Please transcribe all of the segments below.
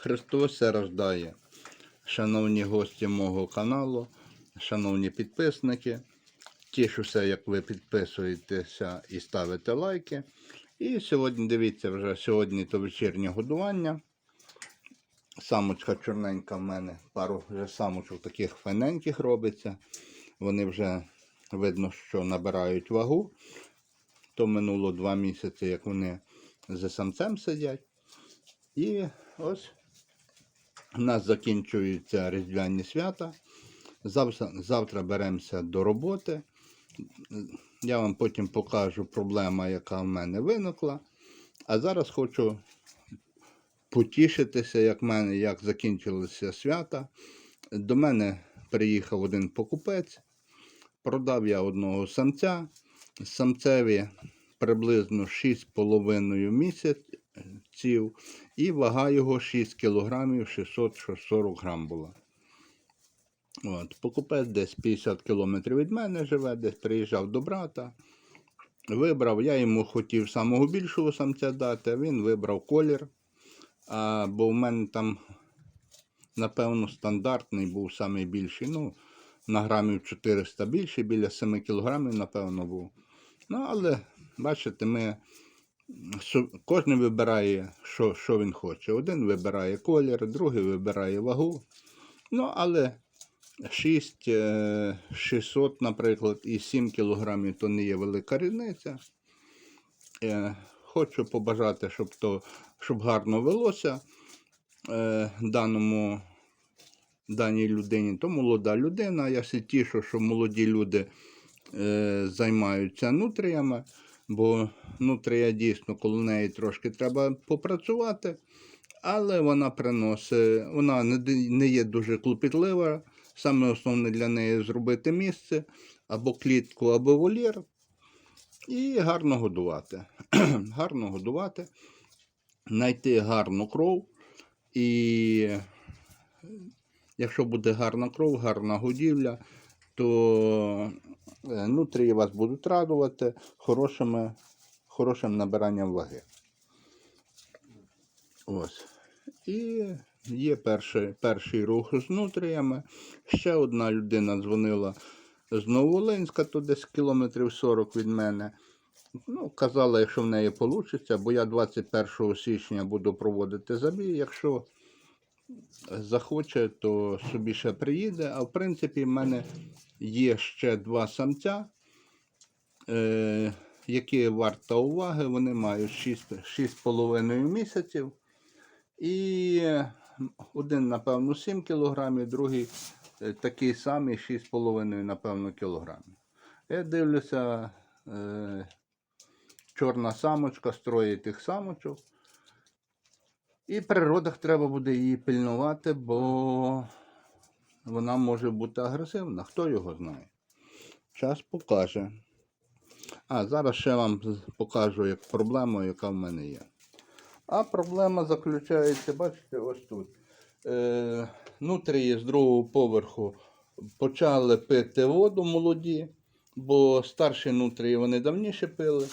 Христос рождає. Шановні гості мого каналу, шановні підписники. Тішуся, як ви підписуєтеся і ставите лайки. І сьогодні, дивіться, вже сьогодні то вечірнє годування. Самочка чорненька в мене, пару вже самочок таких файненьких робиться. Вони вже видно, що набирають вагу. То минуло два місяці, як вони з самцем сидять. І ось у нас закінчуються різдвяні свята. Завтра, завтра беремося до роботи. Я вам потім покажу проблема, яка в мене виникла. А зараз хочу потішитися, як в мене, як закінчилися свята. До мене приїхав один покупець, продав я одного самця. Самцеві приблизно 6,5 місяців, і вага його 6 кг 640 грам була. От, покупець десь 50 кілометрів від мене живе, десь приїжджав до брата. Вибрав, я йому хотів самого більшого самця дати, він вибрав колір. А, бо в мене там, напевно, стандартний був найбільший. Ну, на грамів 400 більше, біля 7 кілограмів, напевно, був. Ну, але, бачите, ми, кожен вибирає, що, що він хоче. Один вибирає колір, другий вибирає вагу. Ну, але 6 е, 600, наприклад, і 7 кілограмів то не є велика різниця. Е, Хочу побажати, щоб, то, щоб гарно велося е, даному, даній людині. То молода людина. Я се тішу, що молоді люди е, займаються нутріями, бо нутрія дійсно коло неї трошки треба попрацювати, але вона приносить, вона не, є дуже клопітлива. Саме основне для неї зробити місце або клітку, або волір. І гарно годувати. гарно годувати, знайти гарну кров. І якщо буде гарна кров, гарна годівля, то нутрії вас будуть радувати хорошими, хорошим набиранням ваги. Ось. І є перший, перший рух з нутріями. Ще одна людина дзвонила з Новолинська, то десь кілометрів 40 від мене. Ну, казала, якщо в неї вийде, бо я 21 січня буду проводити забій. Якщо захоче, то собі ще приїде. А в принципі, в мене є ще два самця, е, які варто уваги. Вони мають 6,5 місяців. І один, напевно, 7 кілограмів, другий е, такий самий 6,5, напевно, кілограмів. Я дивлюся, е, чорна самочка строїть тих самочок. І при родах треба буде її пильнувати, бо вона може бути агресивна. Хто його знає? Час покаже. А зараз ще вам покажу як проблему, яка в мене є. А проблема заключається, бачите, ось тут. Е, нутрії з другого поверху почали пити воду молоді, бо старші нутрії вони давніше пили.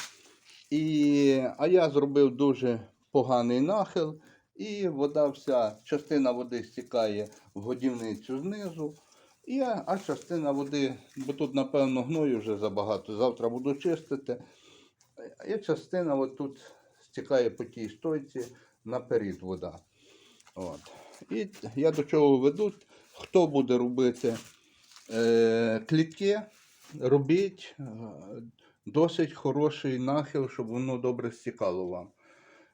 І, а я зробив дуже поганий нахил, і вода вся, частина води стікає в годівницю знизу. І, а частина води, бо тут, напевно, гною вже забагато, завтра буду чистити. І частина от тут стікає по тій стойці наперед вода. От. І я до чого веду, хто буде робити е, клітки, робіть е, досить хороший нахил, щоб воно добре стікало вам.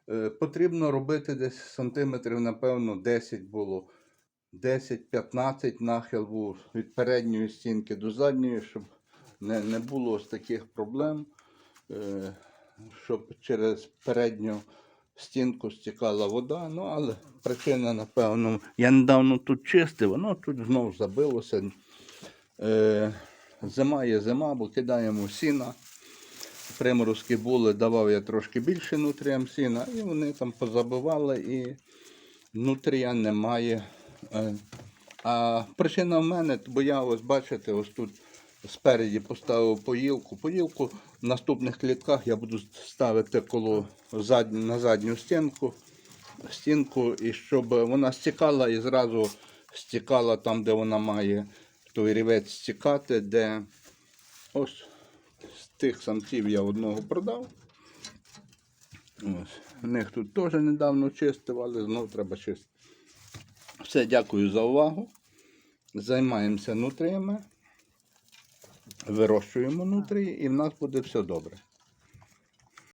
Е, потрібно робити десь сантиметрів, напевно, 10 було. 10-15 нахил був від передньої стінки до задньої, щоб не, не було ось таких проблем, е, щоб через передню стінку стікала вода. Ну, але причина, напевно, я недавно тут чистив, воно тут знову забилося. Е, зима є зима, бо кидаємо сіна. Приморозки були, давав я трошки більше нутріям сіна, і вони там позабивали, і нутрія немає. Е, А причина в мене, бо я ось бачите, ось тут спереді поставив поїлку. Поїлку в наступних клітках я буду ставити коло зад... на задню стінку. стінку, і щоб вона стікала і зразу стікала там, де вона має той рівець стікати, де ось з тих самців я одного продав. Ось. В них тут теж недавно чистив, але знову треба чистити. Все, дякую за увагу. Займаємося нутріями, вирощуємо нутрії і в нас буде все добре.